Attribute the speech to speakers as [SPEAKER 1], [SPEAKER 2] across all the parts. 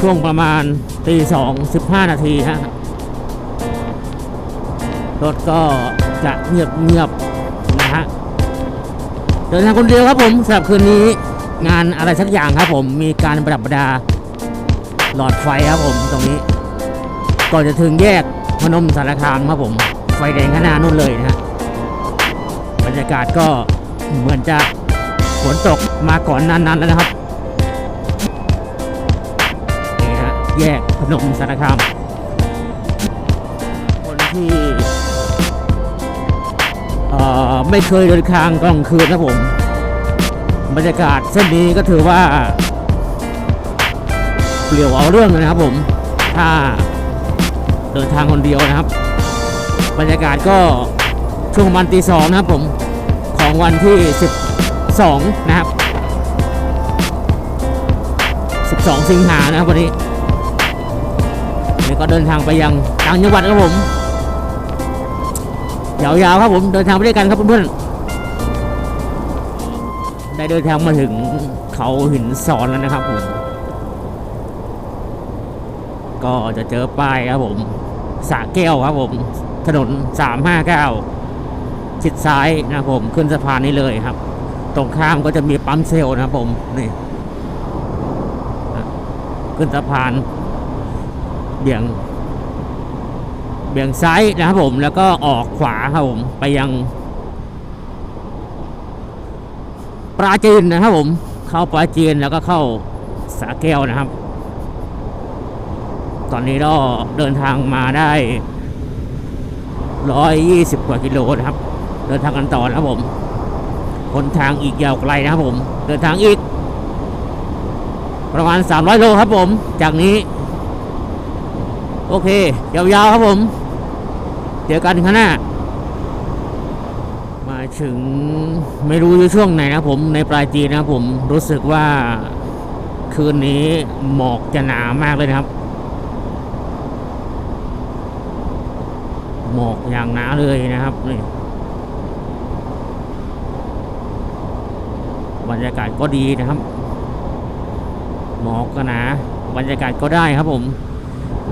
[SPEAKER 1] ช่วงประมาณตีสองสิบห้านาทีฮะรถก็จะเงียบเงียบนะฮะเดินทางคนเดียวครับผมสำหรับคืนนี้งานอะไรสักอย่างครับผมมีการประดับประดาหลอดไฟครับผมตรงนี้ ก่อนจะถึงแยกพนมสารคามครับผม ไฟแดงข้างหน้านู่นเลยนะฮะบรรยากาศก็เหมือนจะฝนตกมาก่อนนั้นๆแล้วนะครับ แยกพนมสารคามคนที่เอ่อไม่เคยเดินทางกลางคืนนะผมบรรยากาศเส้นนี้ก็ถือว่า เปลี่ยวเอาเรื่องเลยนะครับผม ถ้าเดินทางคนเดียวนะครับ บรรยากาศก็ช่วงประมาณตีสองนะครับผม ของวันที่ 12 นะครับ 12 สิงหานะครับวันนี้ ก็เดินทางไปยังต่างจังหวัดครับผมยาวๆครับผมเดินทางไปด้วยกันครับเพื่อนๆได้เดินทางมาถึงเขาหินสอนแล้วนะครับผมก็จะเจอป้ายครับผมสระแก้วครับผม ถนน 359 ชิดซ้ายนะครับผม ขึ้นสะพานนี้เลยครับ ตรงข้ามก็จะมีปั๊มเซลล์นะครับผม นี่ ขึ้นสะพาน บี่ยง เบี่ยงซ้ายนะครับผมแล้วก็ออกขวาครับผมไปยังปราจีนนะครับผม เข้าปราจีนแล้วก็เข้าสาแก้วนะครับ ตอนนี้ก็เดินทางมาได้ร้อยยี่สิบกว่ากิโลนะครับ เดินทางกันต่อนะครับผมหนทางอีกยาวไกลนะครับผม เดินทางอีก ประมาณ300โลครับผม จากนี้ โอเค ยาวๆครับผม เจอกันข้างหน้า มาถึงไม่รู้อยู่ช่วงไหนนะผมในปลายจีนนะผมรู้สึกว่าคืนนี้หมอกจะหนามากเลยนะครับ หมอกอย่างหนาเลยนะครับนี่บรรยากาศก็ดีนะครับ หมอกก็หนาบรรยากาศก็ได้ครับผม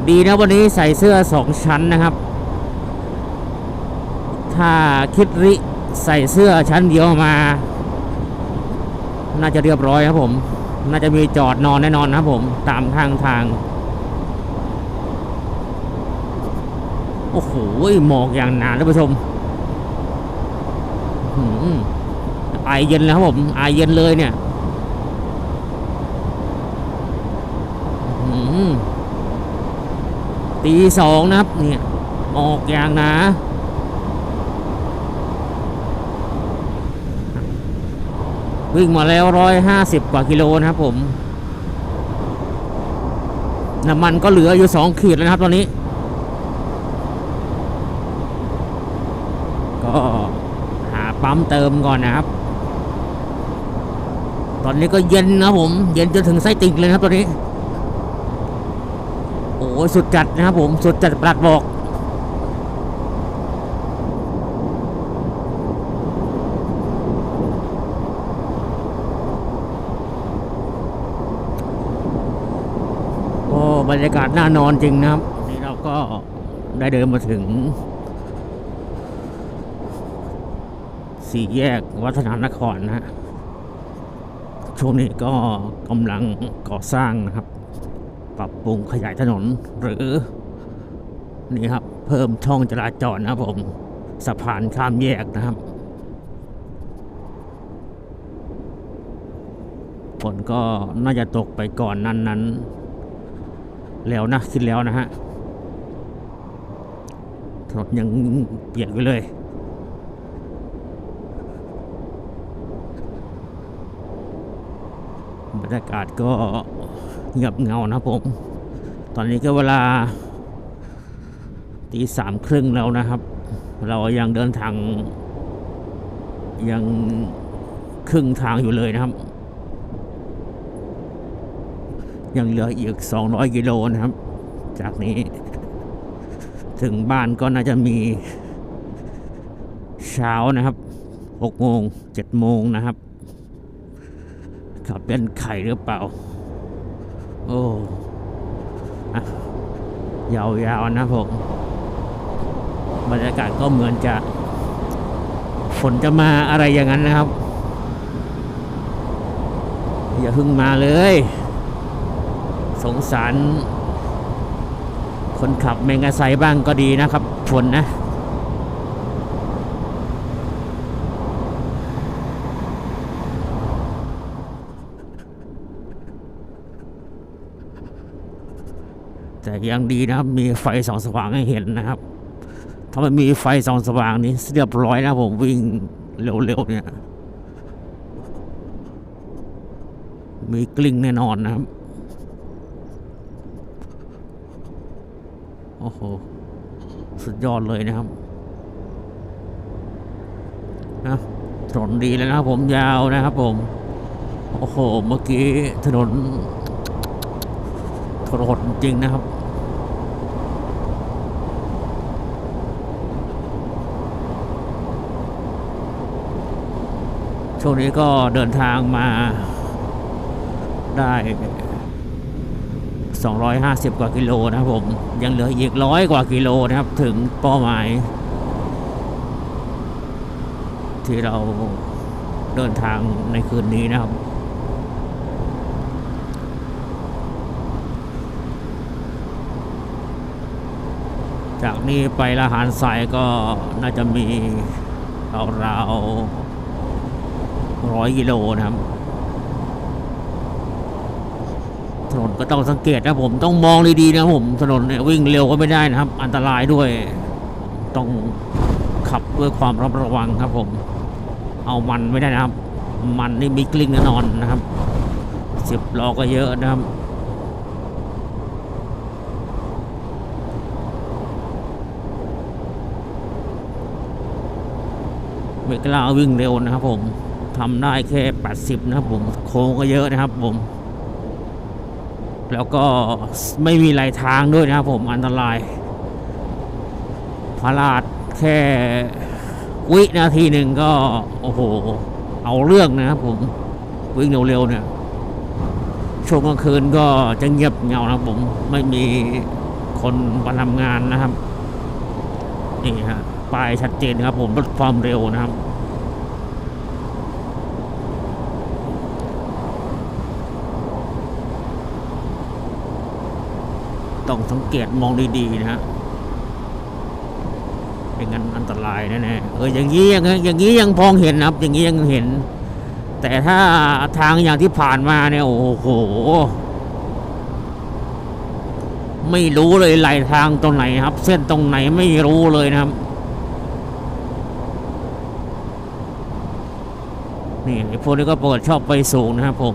[SPEAKER 1] ดีนะวันนี้ใส่เสื้อสองชั้นนะครับ ถ้าคิดริใส่เสื้อชั้นเดียวมา น่าจะเรียบร้อยครับผม น่าจะมีจอดนอนแน่นอนนะครับผม ตามข้างทาง โอ้โหหมอกอย่างหนาท่านผู้ชมไอเย็นแล้วครับผมไอเย็นเลยเนี่ยอื้อหือ ตีสองนะครับเนี่ยหมอกอย่างหนาวิ่งมาแล้วร้อยห้าสิบกว่ากิโลนะครับผม น้ำมันก็เหลืออยู่สองขีดแล้วนะครับตอนนี้ ก็หาปั๊มเติมก่อนนะครับ ตอนนี้ก็เย็นนะผม เย็นจนถึงไส้ติ่งเลยครับตอนนี้ สุดจัดนะครับผมสุดจัดปลัดบอกโอ้บรรยากาศน่านอนจริงนะครับ นี่เราก็ได้เดินมาถึง สี่แยกวัฒนานครนะฮะช่วงนี้ก็กำลังก่อสร้างนะครับ ปรับปรุงขยายถนนหรือ นี่ครับ เพิ่มช่องจราจรนะครับผมสะพานข้ามแยกนะครับฝนก็น่าจะตกไปก่อนนั้นนั้นแล้วนะคิดแล้วนะฮะถนนยังเปียกอยู่เลยบรรยากาศก็ เงียบเงานะครับผม ตอนนี้ก็เวลาตีสามครึ่งแล้วนะครับ เรายังเดินทาง ยังครึ่งทางอยู่เลยนะครับ ยังเหลืออีก 200 กิโลนะครับ จากนี้ ถึงบ้านก็น่าจะมี เช้านะครับ6โมง7โมงนะครับขับเป็นไข่หรือเปล่า โอ้ยาวๆนะผมบรรยากาศก็เหมือนจะ ฝนจะมาอะไรอย่างนั้นนะครับ อย่าพึ่งมาเลย สงสาร คนขับเมงกะไซบ้างก็ดีนะครับ ฝนนะ แต่ยังดีนะครับมีไฟส่องสว่างให้เห็นนะครับ ถ้ามันมีไฟส่องสว่างนี้เรียบร้อยนะผมวิ่งเร็วๆเนี่ย มีกลิ้งแน่นอนนะครับ โอ้โห สุดยอดเลยนะครับนะถนนดีแล้วนะครับผมยาวนะครับผม โอ้โห เมื่อกี้ถนนถนนจริงนะครับ ช่วงนี้ก็เดินทางมาได้ 250 กว่ากิโลนะครับผม ยังเหลืออีกร้อยกว่ากิโลนะครับ ถึงเป้าหมาย ที่เราเดินทางในคืนนี้นะครับจากนี้ไปละหารสายก็น่าจะมีราวๆ ร้อยกิโลนะครับถนนก็ต้องสังเกตนะผมต้องมองดีๆนะผมถนนเนี่ยวิ่งเร็วก็ไม่ได้นะครับ อันตรายด้วย ต้องขับด้วยความระมัดระวังครับ ผม เอามันไม่ได้นะครับ มันนี่มีกลิ้งแน่นอนนะครับสิบล้อก็เยอะนะครับไม่กล้าวิ่งเร็วนะครับผม ทำได้แค่ 80 นะครับผมโค้งก็เยอะนะครับผม แล้วก็ไม่มีไหลทางด้วยนะครับผมอันตรายพลาดแค่วินาทีหนึ่งก็ โอ้โห เอาเรื่องนะครับผม วิ่งเร็วๆเนี่ยช่วงกลางคืนก็จะเงียบเงานะครับผมไม่มีคนมาทำงานนะครับ นี่ฮะป้ายชัดเจนครับผมลดความเร็วนะครับ ต้องสังเกตมองดีๆนะฮะไม่งั้นอันตรายแน่ๆเอออย่างนี้ยังอย่างนี้ยังพองเห็นนะครับ อย่างนี้ยังเห็น แต่ถ้าทางอย่างที่ผ่านมาเนี่ยโอ้โห ไม่รู้เลยไหลทางตรงไหนครับ เส้นตรงไหนไม่รู้เลยนะครับนี่พวกนี้ก็เปิดชอบไปสูงนะครับผม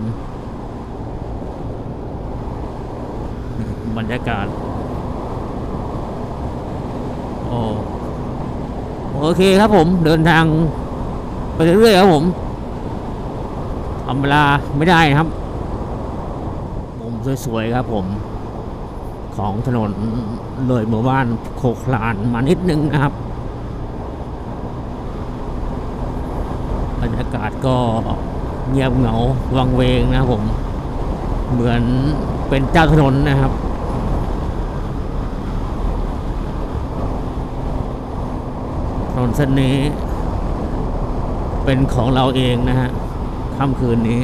[SPEAKER 1] บรร ยากาศโอ้โอเคครับผมเดินทางไปเรื่อยๆครับผมทำเวลาไม่ได้นะครับมุมสวยๆครับผม ของถนนเลยหมู่บ้านโคคลานมานิดนึงนะครับบรรยากาศก็เงียบเหงาวังเวงนะครับผม เหมือนเป็นเจ้าถนนนะครับ นนเส้นนี้ เป็นของเราเองนะฮะค่ำคืนนี้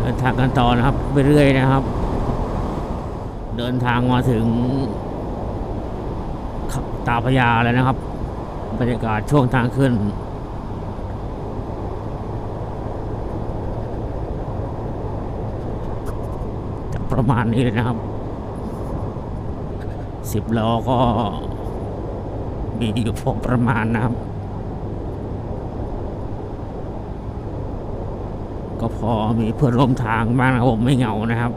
[SPEAKER 1] เดินทางกันต่อนะครับ ไปเรื่อยนะครับ เดินทางมาถึงตาพยาแล้วนะครับ บรรยากาศช่วงทางขึ้นจะประมาณนี้เลยนะครับสิบล้อก็มีอยู่พอประมาณนะครับ ก็พอมีเพื่อนร่วมทางบ้างนะผมไม่เหงานะครับ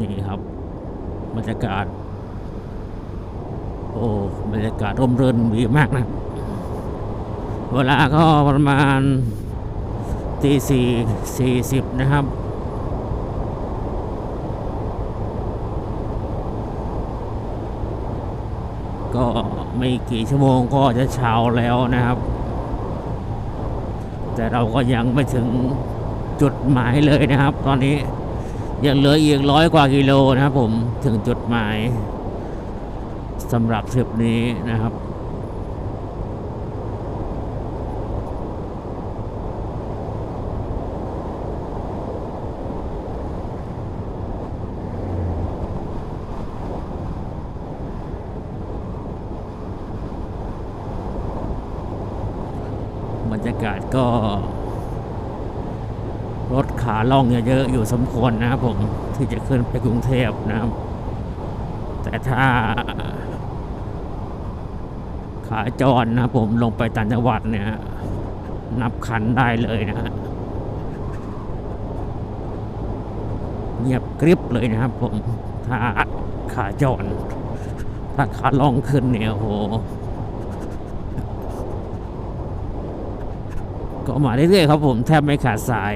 [SPEAKER 1] นี่ครับบรรยากาศ โอ้บรรยากาศร่มรื่นดีมากนะ เวลาก็ประมาณตีสี่สี่สิบนะครับก็ไม่กี่ชั่วโมงก็จะเช้าแล้วนะครับ แต่เราก็ยังไม่ถึงจุดหมายเลยนะครับ ตอนนี้ยังเหลืออีกร้อยกว่ากิโลนะครับผมถึงจุดหมาย สำหรับทริปนี้นะครับบรรยากาศก็ รถขาล่องเยอะๆอยู่สมควรนะครับผมที่จะขึ้นไปกรุงเทพนะครับ แต่ถ้า ขาจรนะผมลงไปต่างจังหวัดเนี่ยนับคันได้เลยนะฮะเงียบกริบเลยนะครับผมถ้าขาจรถ้าขาล่องขึ้นเนี่ยโหก็มาเรื่อยๆครับผมแทบไม่ขาดสาย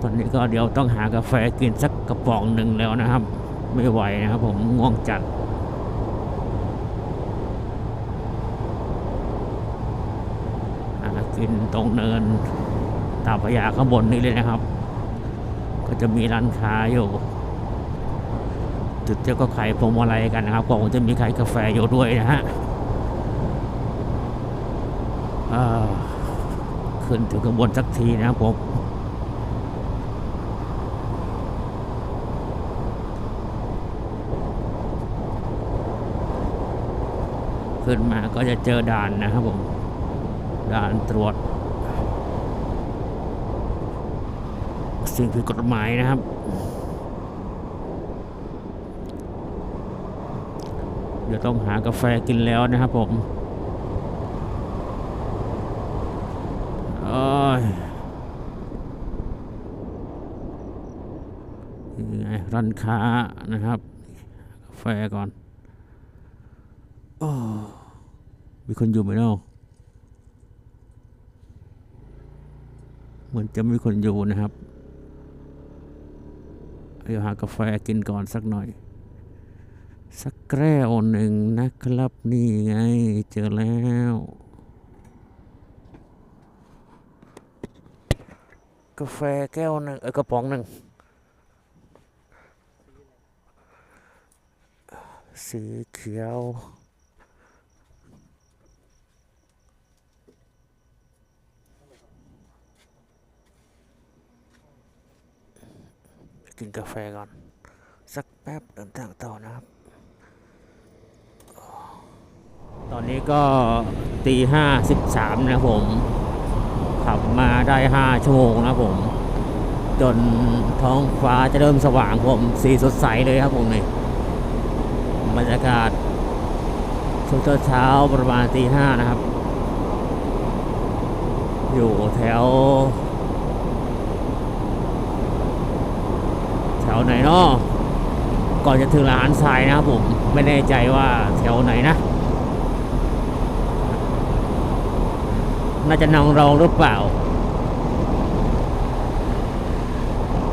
[SPEAKER 1] ตอนนี้ก็เดี๋ยวต้องหากาแฟกินสักกระป๋องหนึ่งแล้วนะครับ ไม่ไหวนะครับผมง่วงจัดหากินตรงเนินตาพระยาข้างบนนี้เลยนะครับ ก็จะมีร้านค้าอยู่ จุดเจ้าก็ขายพวงมาลัยกันนะครับก็คงจะมีขายกาแฟอยู่ด้วยนะฮะขึ้นถึงข้างบนสักทีนะครับผม ขึ้นมาก็จะเจอด่านนะครับผม ด่านตรวจ สิ่งผิดกฎหมายนะครับ เดี๋ยวต้องหากาแฟกินแล้วนะครับผมอ้ยนี่ไงร้านค้านะครับ กาแฟก่อน โอ้ มีคนอยู่ไหมเนาะเหมือนจะมีคนอยู่นะครับเดี๋ยวหากาแฟกินก่อนสักหน่อย สักแก้วหนึ่งนะครับนี่ไงเจอแล้วกาแฟแก้วหนึ่งเออกระป๋องหนึ่งสีเขียว กินกาแฟก่อน สักแป๊บเดินทางต่อนะครับ ตอนนี้ก็ตีห้าสิบสามนะผม ขับมาได้ห้าชั่วโมงนะผม จนท้องฟ้าจะเริ่มสว่างผมสีสดใสเลยครับผมนี่บรรยากาศช่วงเช้าประมาณตีห้านะครับ อยู่แถว แถว ไหนเนาะก่อนจะถึงร้านทรายนะครับผมไม่แน่ใจว่าแถวไหนนะ น่าจะนางรองหรือเปล่า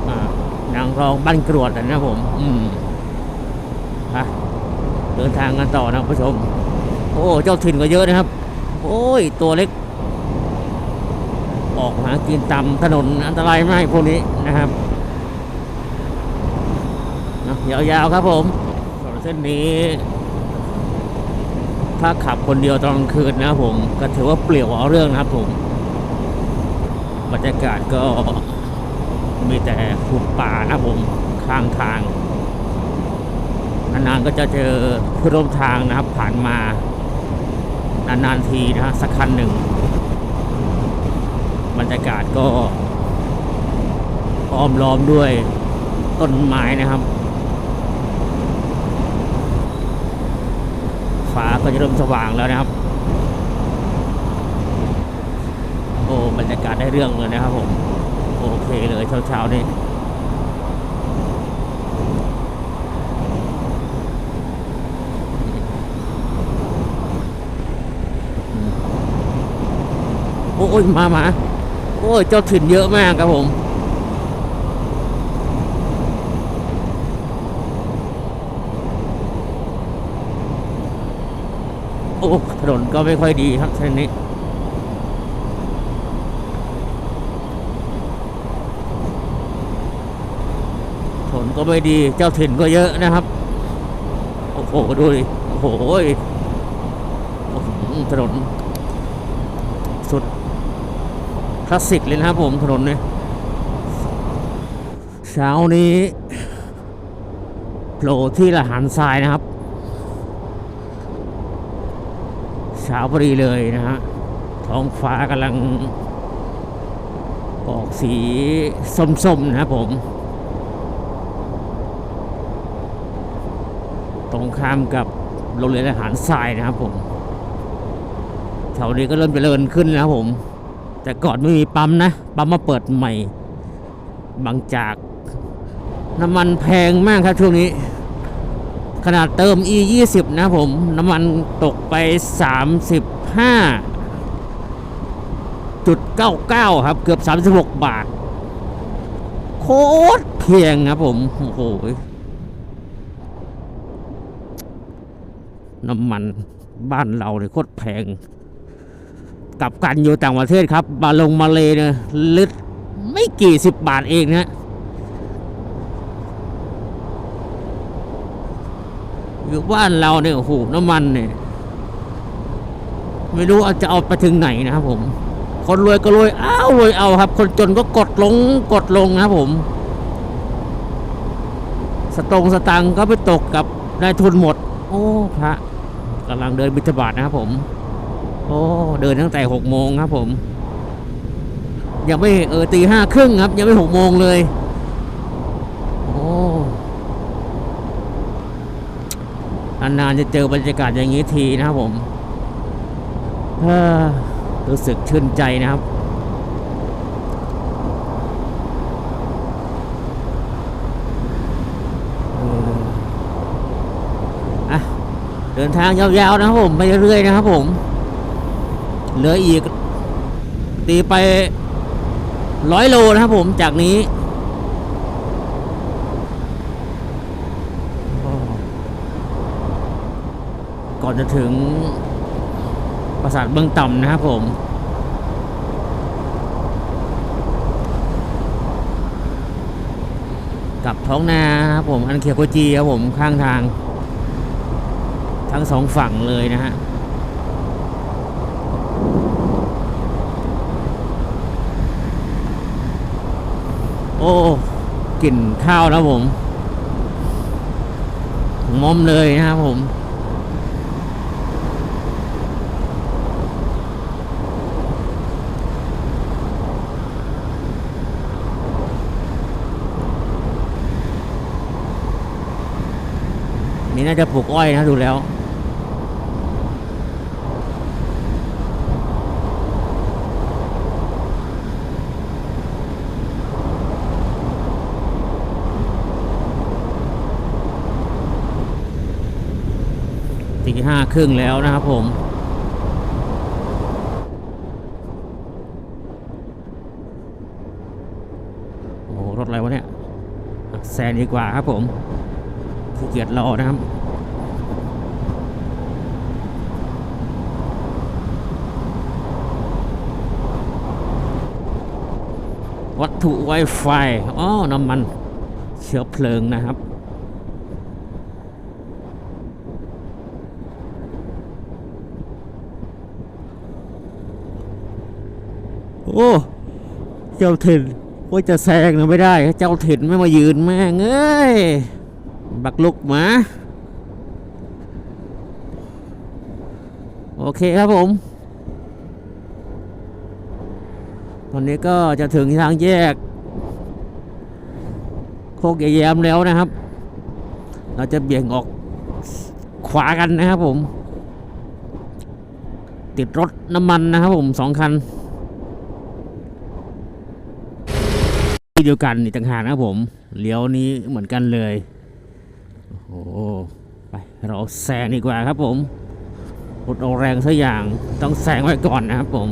[SPEAKER 1] อ่านางรองบ้านกรวดนะผม อืมฮะเดินทางกันต่อนะผู้ชม โอ้ เจ้าถิ่นก็เยอะนะครับ โอ้ย ตัวเล็ก ออกหากินตามถนนอันตรายมากพวกนี้นะครับ นะยาวๆครับผมถนนเส้นนี้ ถ้าขับคนเดียวตอนกลางคืนนะผม ก็ถือว่าเปลี่ยวเอาเรื่องนะครับผมบรรยากาศก็มีแต่หุบป่านะผมข้างทางนานๆก็จะเจอผู้ร่วมทางนะครับ ผ่านมานานๆทีนะฮะสักคันหนึ่งบรรยากาศก็อ้อมล้อมด้วยต้นไม้นะครับ ฟ้าก็จะเริ่มสว่างแล้วนะครับ โอ้บรรยากาศได้เรื่องเลยนะครับผมโอเคเลยเช้าๆนี่โอ้ยมามาโอ้ยเจ้าถิ่นเยอะมากครับผม โอ้ถนนก็ไม่ค่อยดีครับเส้นนี้ถนนก็ไม่ดีเจ้าถิ่นก็เยอะนะครับ โอ้โหดูดิโอ้โหถนน สุดคลาสสิกเลยนะครับผมถนนเนี่ยเช้านี้โผล่ที่ละหารทรายนะครับ เช้าพอดีเลยนะฮะท้องฟ้ากำลัง ออกสีส้มๆนะครับผม ตรงข้ามกับโรงเรียนอาหารทรายนะครับผมแถวนี้ก็เริ่มเจริญขึ้นนะครับผม แต่ก่อนไม่มีปั๊มนะ ปั๊มมาเปิดใหม่ บางจาก น้ำมันแพงมากครับช่วงนี้ ขนาดเติม e 2 0นะผม น้ำมันตกไป 35 จุด 99 ครับ เกือบ 36 บาท โคตรเพียงครับผม โอ้โห น้ำมันบ้านเราเนี่ยโคตรแพง กลับกันอยู่ต่างประเทศครับ บาลงมาเลเนี่ยลิตรไม่กี่สิบบาทเองนะ อยู่บ้านเราเนี่ยโอ้โหน้ำมันเนี่ยไม่รู้จะเอาไปถึงไหนนะครับผม คนรวยก็รวยอ้าวรวยเอาครับ คนจนก็กดลงกดลงนะครับผม สตงสตังก็ไปตกกับนายทุนหมด โอ้พระกำลังเดินบิณฑบาตนะครับผม โอ้เดินตั้งแต่หกโมงครับผมยังไม่เออตีห้าครึ่งครับ ยังไม่หกโมงเลย โอ้ นานๆจะเจอบรรยากาศอย่างนี้ทีนะครับผมรู้สึกชื่นใจนะครับเอออะเดินทางยาวๆนะครับผมไปเรื่อยๆนะครับผมเหลืออีกตีไปร้อยโลนะครับผมจากนี้ ก่อนจะถึงปราสาทเบื้องต่ำนะครับผม กับท้องนาครับผม อันเขียวโกจีครับผมข้างทาง ทั้งสองฝั่งเลยนะฮะโอ้กลิ่นข้าวนะผมมอมเลยนะครับผม น่าจะปลูกอ้อยนะดูแล้วตีห้าครึ่งแล้วนะครับผมโอ้รถอะไรวะเนี่ยแซนดีกว่าครับผมขี้เกียจรอนะครับ ถุไวไฟอ๋อ น้ำมันเชื้อเพลิงนะครับ โอ้ เจ้าถิ่นว่าจะแซงนะไม่ได้ เจ้าถิ่นไม่มายืนแม่งเอ้ย บักลุกมา โอเคครับผม ต อนนี้ก็จะถึงทางแยก โคกแยมแล้วนะครับ เราจะเบี่ยงออกขวากันนะครับผม ติดรถน้ำมันนะครับผมสองคันที่เดียวกันนี่ต่างหากนะครับผมเลี้ยวนี้เหมือนกันเลยโอ้โหไปเราแซงดีกว่าครับผมรถเอาแรงสักอย่างต้องแซงไว้ก่อนนะครับผม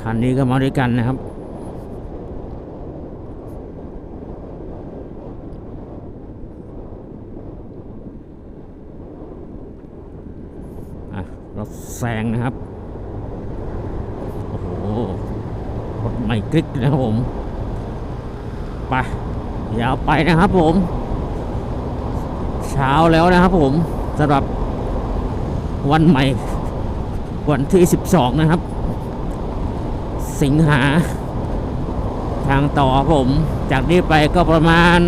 [SPEAKER 1] คันนี้ก็มาด้วยกันนะครับ รถแซงนะครับ โอ้โห รถใหม่กริกนะครับผม ไปยาวไปนะครับผม เช้าแล้วนะครับผมสำหรับวันใหม่วันที่ 12 นะครับ สิงหา ทางต่อผม จากนี้ไปก็ประมาณ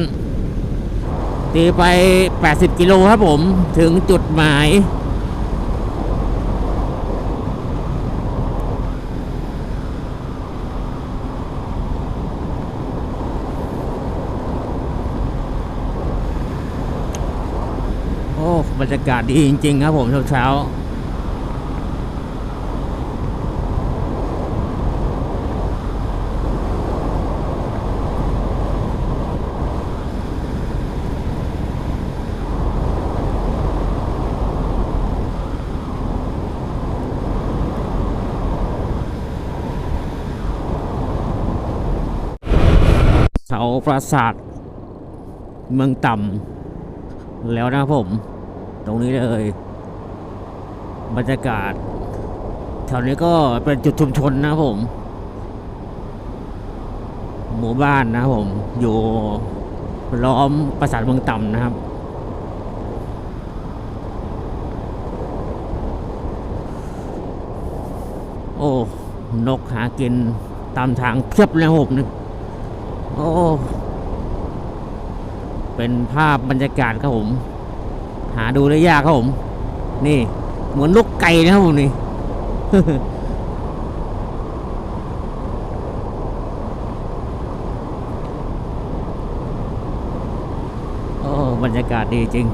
[SPEAKER 1] ตีไป 80 กิโลครับผมถึงจุดหมาย โอ้ บรรยากาศดีจริง ๆ ครับผมเช้าเช้าๆ เสาปราสาทเมืองต่ำแล้วนะผม ตรงนี้เลยบรรยากาศแถวนี้ก็เป็นจุดชุมชนนะผม หมู่บ้านนะผม อยู่ล้อมปราสาทเมืองต่ำนะครับโอ้ นกหากินตามทางเพียบเลยผมนี่โอ้ เป็นภาพบรรยากาศครับผม หาดูได้ยากครับผม นี่ เหมือนลูกไก่นะครับผมนี่โอ้บรรยากาศดีจริง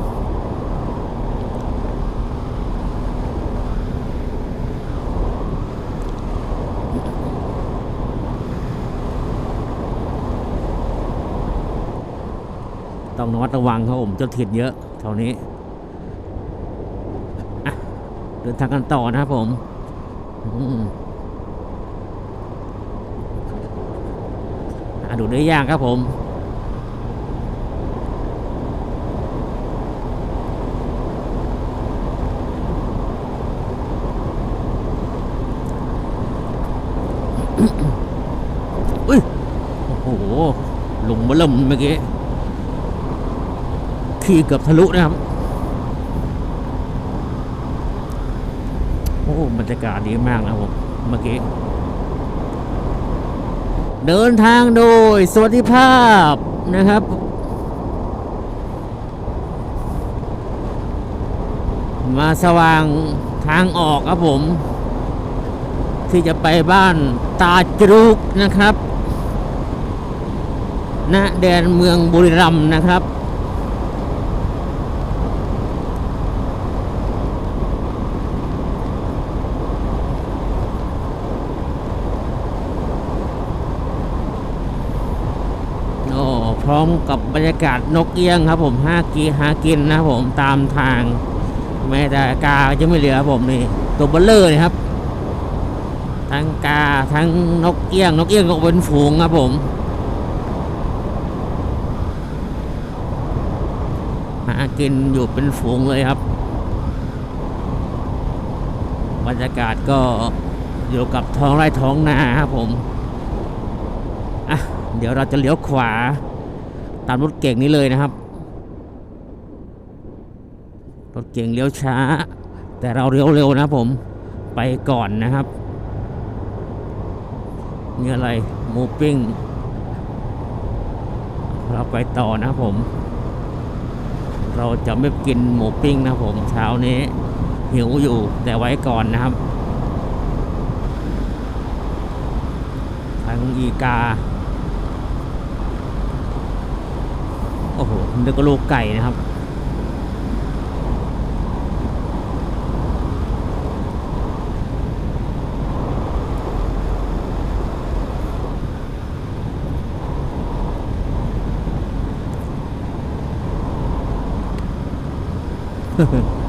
[SPEAKER 1] ต้องระมัดระวังครับผมเจ้าถิ่นเยอะแถวนี้เดินทางกันต่อนะครับผมอืมหาดูได้ยากครับผมอุ้ย โอ้โห หลุมเบล่มเมื่อกี้ ขี่เกือบทะลุนะครับ โอ้บรรยากาศดีมากนะผมเมื่อกี้เดินทางโดยสวัสดิภาพนะครับมาสว่างทางออกครับผม ที่จะไปบ้านตาจรุกนะครับณแดนเมืองบุรีรัมย์นะครับ โอ้ พร้อมกับบรรยากาศนกเอี้ยงครับผมห้ากีหากินนะผมตามทาง แม้แต่กาจะไม่เหลือผมนี่ตัวเบลเลอร์เลยครับ ทั้งกาทั้งนกเอี้ยง นกเอี้ยงก็เป็นฝูงครับผมหากินอยู่เป็นฝูงเลยครับ บรรยากาศก็อยู่กับท้องไร่ท้องนาครับผม อะ เดี๋ยวเราจะเลี้ยวขวา ตามรถเก่งนี้เลยนะครับ รถเก่งเลี้ยวช้า แต่เราเลี้ยวเร็วนะผมไปก่อนนะครับนี่อะไรหมูปิ้งเราไปต่อนะผม เราจะไม่กินหมูปิ้งนะผมเช้านี้หิวอยู่แต่ไว้ก่อนนะครับทางอีกา โอ้โหนึกว่าลูกไก่นะครับถึง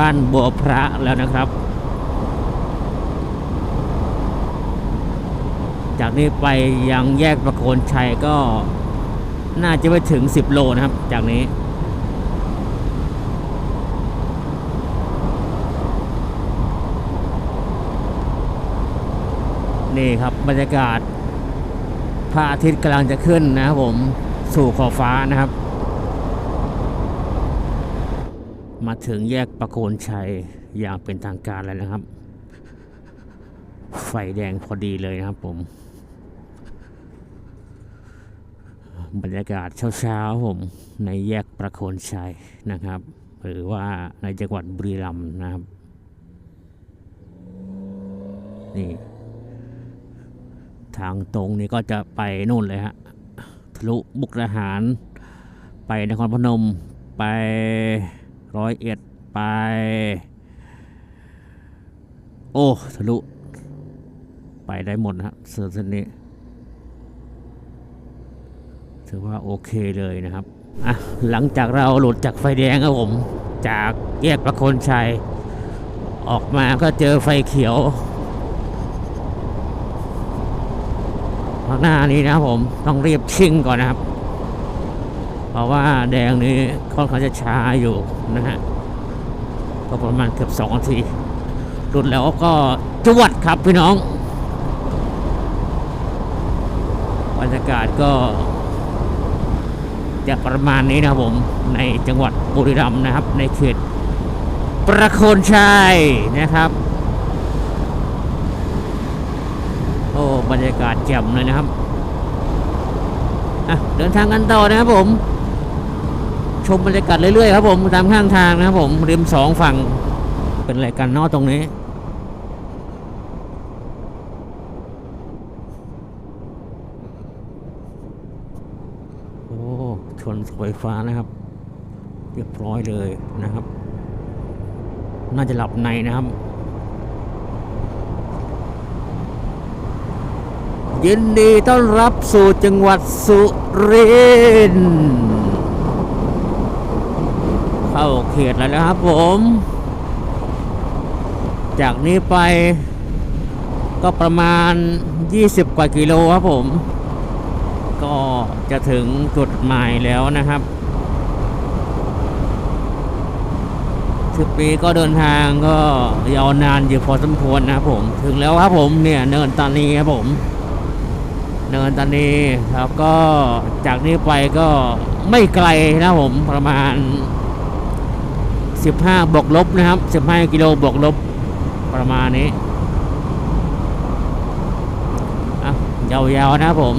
[SPEAKER 1] บ้านบัวพระแล้วนะครับ จากนี้ไปยังแยกประโคนชัยก็น่าจะไปถึง 10 โลนะครับ จากนี้นี่ครับบรรยากาศพระอาทิตย์กำลังจะขึ้นนะครับผมสู่ขอบฟ้านะครับ มาถึงแยกประโคนชัยอย่างเป็นทางการแล้วนะครับ ไฟแดงพอดีเลยนะครับผม บรรยากาศเช้าๆผมในแยกประโคนชัยนะครับ หรือว่าในจังหวัดบุรีรัมย์นะครับ นี่ ทางตรงนี้ก็จะไปนู่นเลยฮะทะลุบุกดาหาร ไปนครพนมไป ร้อยเอ็ดไป โอ้ทะลุไปได้หมดนะครับเส้นเส้นนี้ ถือว่าโอเคเลยนะครับ อะ หลังจากเราหลุดจากไฟแดงครับผม จากแยกประโคนชัย ออกมาก็เจอไฟเขียวข้างหน้านี้นะครับผม ต้องรีบชิ่งก่อนนะครับ เพราะว่าแดงนี้ค่อนข้างจะช้าอยู่นะฮะก็ประมาณเกือบสองนาทีหลุดแล้วก็จวดครับพี่น้องบรรยากาศก็จะประมาณนี้นะครับผมในจังหวัดบุรีรัมย์นะครับ ในเขตประโคนชัยนะครับโอ้บรรยากาศแจ่มเลยนะครับเดินทางกันต่อนะครับผม ชมบรรยากาศเรื่อยๆครับผมตามข้างทางนะครับผมริมสองฝั่งเป็นอะไรกันนอกตรงนี้โอ้ชนสาไฟฟ้านะครับ เรียบร้อยเลยนะครับ น่าจะหลับในนะครับ ยินดีต้อนรับสู่จังหวัดสุรินทร์ เข้าเขตแล้วนะครับผม จากนี้ไป ก็ประมาณ 20 กว่ากิโลครับผม ก็จะถึงจุดหมายแล้วนะครับทริปนี้ก็เดินทางก็ยาวนานอยู่พอสมควรนะครับผม ถึงแล้วครับผมเนี่ยเนินตานีครับผม เนินตานีแล้วก็จากนี้ไปก็ไม่ไกลนะครับผมประมาณ 15บวกลบนะครับ 15 กิโลบวกลบประมาณนี้อะยาวๆนะครับผม